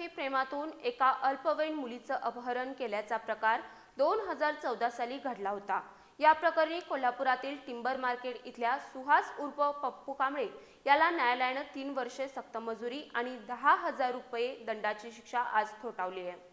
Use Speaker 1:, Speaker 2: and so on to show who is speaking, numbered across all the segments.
Speaker 1: एकतर्फी प्रेमातून एका अल्पवयीन मुलीचं अपहरण केल्याचा प्रकार दोन हजार चौदा साली घडला होता. या प्रकरणी कोल्हापुरातील टिंबर मार्केट इथल्या सुहास उर्फ पप्पू कांबळे याला न्यायालयानं तीन वर्षे सक्तमजुरी आणि दहा हजार रुपये दंडाची शिक्षा आज ठोठावली आहे.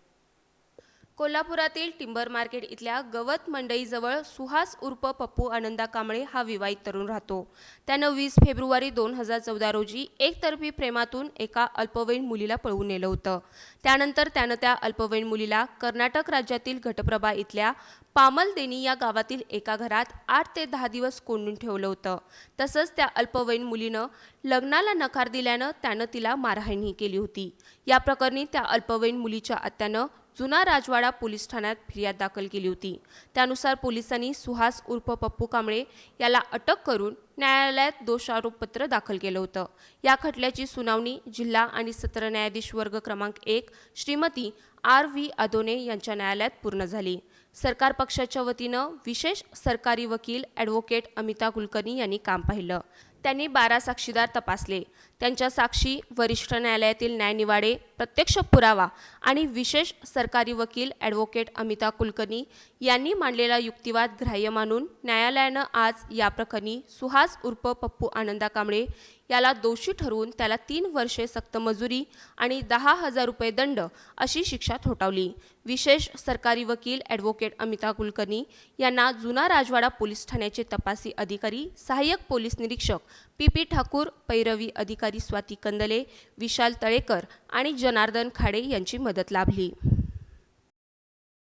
Speaker 1: कोल्हापुरातील टिंबर मार्केट इथल्या गवत मंडईजवळ सुहास उर्फ पप्पू आनंदा कांबळे हा विवाहित तरुण राहतो. त्यानं वीस फेब्रुवारी दोन हजार चौदा रोजी एकतर्फी प्रेमातून एका अल्पवयीन मुलीला पळवून नेलं होतं. त्यानंतर त्यानं त्या अल्पवयीन मुलीला कर्नाटक राज्यातील घटप्रभा इथल्या पामलदेनी या गावातील एका घरात आठ ते दहा दिवस कोंडून ठेवलं होतं. तसंच त्या अल्पवयीन मुलीनं लग्नाला नकार दिल्यानं त्यानं तिला मारहाणही केली होती. या प्रकरणी त्या अल्पवयीन मुलीच्या आत्यानं जुना राजवाडा पोलीस ठाण्यात फिर्याद दाखल केली होती. त्यानुसार पोलिसांनी सुहास उर्फ पप्पू कांबळे याला अटक करून न्यायालयात दोषारोपपत्र दाखल केलं होतं. या खटल्याची सुनावणी जिल्हा आणि सत्र न्यायाधीश वर्ग क्रमांक एक श्रीमती आर व्ही अदोने यांच्या न्यायालयात पूर्ण झाली. सरकार पक्षाच्या वतीनं विशेष सरकारी वकील ॲडव्होकेट अमिता कुलकर्णी यांनी काम पाहिलं. त्यांनी बारा साक्षीदार तपासले. त्यांच्या साक्षी वरिष्ठ न्यायालयातील न्यायनिवाडे प्रत्यक्ष पुरावा आणि विशेष सरकारी वकील ॲडव्होकेट अमिता कुलकर्णी यांनी मांडलेला युक्तिवाद ग्राह्य मानून न्यायालयानं आज या प्रकरणी सुहास उर्फ पप्पू आनंदा कांबळे याला दोषी ठरवून त्याला तीन वर्षे सक्त मजुरी आणि दहा हजार रुपये दंड अशी शिक्षा ठोठावली. विशेष सरकारी वकील ॲडव्होकेट अमिता कुलकर्णी यांना जुना राजवाडा पोलीस ठाण्याचे तपासी अधिकारी सहाय्यक पोलीस निरीक्षक पी पी ठाकूर पैरवी अधिकारी स्वाती कंदले विशाल तळेकर आणि जनार्दन खाडे यांची मदत लाभली.